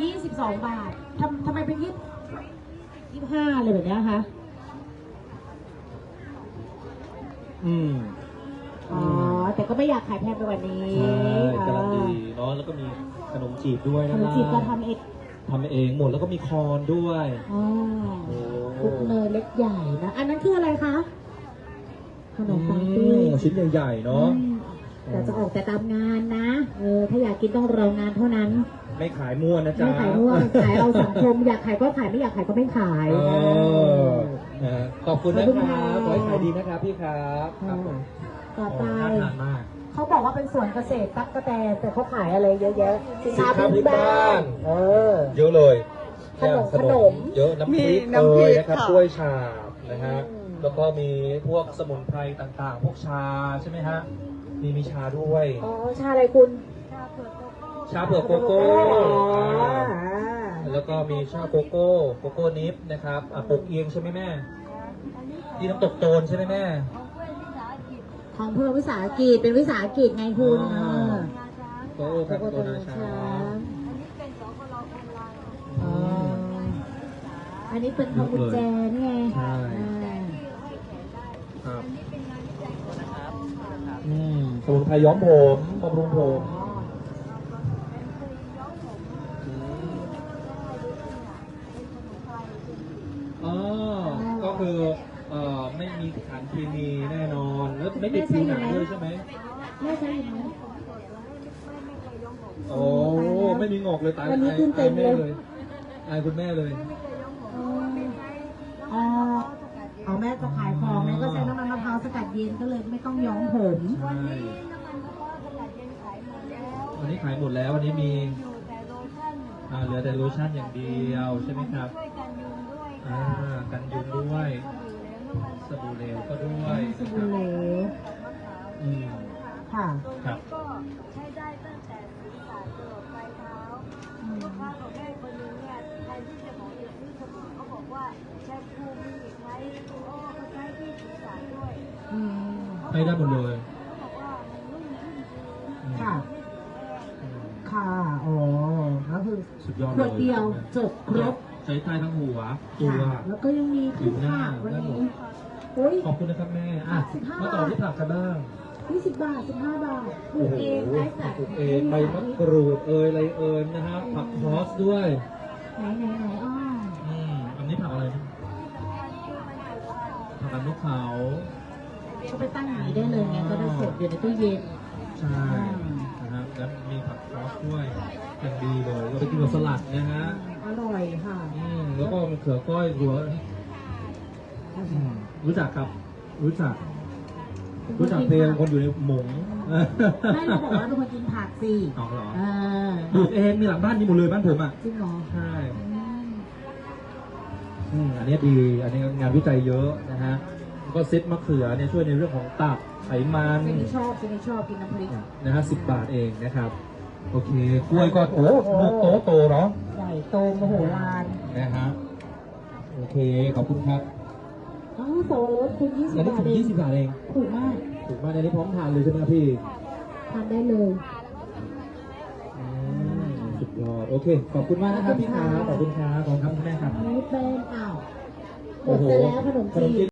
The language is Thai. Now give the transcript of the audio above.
ยี่สิบสองบาททำทำไมเป็นยี่ยี่ห้าเลยแบบเนี้ยคะ อืมอ๋อ แต่ก็ไม่อยากขายแพงไปกว่านี้ใช่กำลังดีอ่าเนาะแล้วก็มีขนมจีบด้วยขนะนมจีบก็ทำเองทำเองหมดแล้วก็มีคอนด้วยอ๋อโอ้คุกเนยเล็กใหญ่นะ อันนั้นคืออะไรคะ ขนมปังอืปิ้งมชิ้นใหญ่ๆเนาะ อืม แต่จะออกแต่ตามงานนะ เออ ถ้าอยากกินต้องรองานเท่านั้น ไม่ขายมั่วนะจ๊ะ ไม่ขายร่วมขายเอาสังคม อยากขายก็ขายไม่อยากขายก็ไม่ขาย เอนะอนะฮะขอบคุณนะขอบคุณคค่ะรับขอให้ขายดีนะครับพี่ครับครับผมต่อไปโน่าทานมาก เขาบอกว่าเป็นสวนเกษตรตั๊กกะแตนแต่เขาขายอะไรเยอะแยะสินค้าสินค้าพื้นบ้าพื้นบ้านนเออ เยอะเลยขนมเยขนม เยอะน้ำพริกมีน้ำพริเอ่กยนะครับค่ะ กล้วยฉาบนะฮะ อืม แล้วก็มีพวกสมุนไพรต่างๆ พวกชาใช่ไหมฮะ มีมีชาด้วย อ๋อ ชาอะไรคุณ ชาเผือกโกโก้อ๋ออ่าอ่าแล้วก็มีชาโกโก้ โกโก้นิฟนะครับอะปลูกเองใช่ไหมแม่ ที่น้ำตกโตนใช่ไหมแม่ ของเพื่อวิสาหกิจเป็นวิสาหกิจไงคุณอ๋อ เออโอ้ครับโกโตโก้นานาชาช้างอ๋อ อันนี้เป็นพวงกุญแจนี่ไงใช่ อ่า ครับ อืมสมุนไพรย้อมผมบำรุงผมอ๋ออ๋อก็คือเอ่อไม่มีสารเคมีแน่นอนแล้วไม่ติดผิวหนังด้วยใช่ไหมแม่ใช่ไหมโอ้ไม่มีงอกเลยตายวันนี้อายขึ้นเต็อายมแม่เลยเลย อายคุณแม่เลย อ๋อ เอาแม่จะขายของแม่ก็ใช้น้ำมันมะพร้าวสกัดเย็นก็เลยไม่ต้องย้อมผมใช่วันนี้ขายหมดแล้ววันนี้มีอ่าเหลือแต่โลชั่นอย่างเดียวใช่ไหมครับอ่ากันยุงด้วยสบู่เหลวก็ด้วยสบู่เหลวอืมค่ะครับก็ใช้ได้ตั้งแต่ศีรษะจรดปลายเท้า อืม ลูกค้าของแม่คนนึงเนี่ยแทนที่จะบอกจะซื้อสบู่เขาบอกว่าแชมพูมีอีกไหมโอ้ก็ใช้ที่ศีรษะด้วย อืม ให้ได้หมดเลยเขาบอกว่ามันนุ่มขึ้นจริงอืมค่ะอืมค่ะ อ๋อ ก็คือสุดยอดขเลวดเดียวจบครบใช้ใต้ทั้งหัวตัว ค่ะแล้วก็ยังมีผิวหน้าผักวันได้หมดนี้โอ้ย ขอบคุณนะครับแม่อะ15มาต่อที่ผักกันบ้างยี่สิบบาทสิบห้าบาทปลูกเองโโหได้ค่ะปลูกเองใบมะกรูดเอยอะไรเอยนะฮะผักฮอสด้วยไหนไหนไหนอ้ออืมอันนี้ผักอะไรนะผักกาดนกเขา ก็ไปตั้งอย่างนี้ได้เลยไงก็ได้สดอยู่ในตู้เย็น ใช่นะฮะแล้วมีผักฮอสด้วยอย่างดีเลยก็ไปกินกับสลัดนะฮะอร่อยค่ะอืมแล้วก็มีเขือก้อยหัวอืมรู้จักครับ รู้จัก รู้จักเพลงคนอยู่ในหมงไม่เราบอกว่าเป็นคนกินผักสิเอาเหรออ่าปลูกเองมีหลังบ้านมีหมดเลยบ้านผมอะจริงเหรอใช่อืมอืมอันนี้ดี อันนี้งานวิจัยเยอะนะฮะแล้ว ก็เซ็ตมะเขือเนี่ยช่วยในเรื่องของตับไขมันเจนนี่ชอบเจนนี่ชอบกินน้ำพริกนะฮะสิบบาทเองนะครับ โอเคกล้วยก็โอ้ลูกโตโตเนาะใหญ่โตมโหฬารนะฮะโอเคขอบคุณครับอ๋อโตรสคุณยี่สิอับนนี้บาทถุงเองยี่สิบบาทเองถูกมากถูกมากอันนี้พร้อมทานเลยใช่ไหมครับพี่ทานได้เลยอืมสุดยอดโอเค ขอบคุณมากนะครับพี่ขาขอบคุณครับขอบคุณครับคุณแม่ครับอันนี้เป็นอ้าวหมโอ้ดโหไปแล้วขนมจีน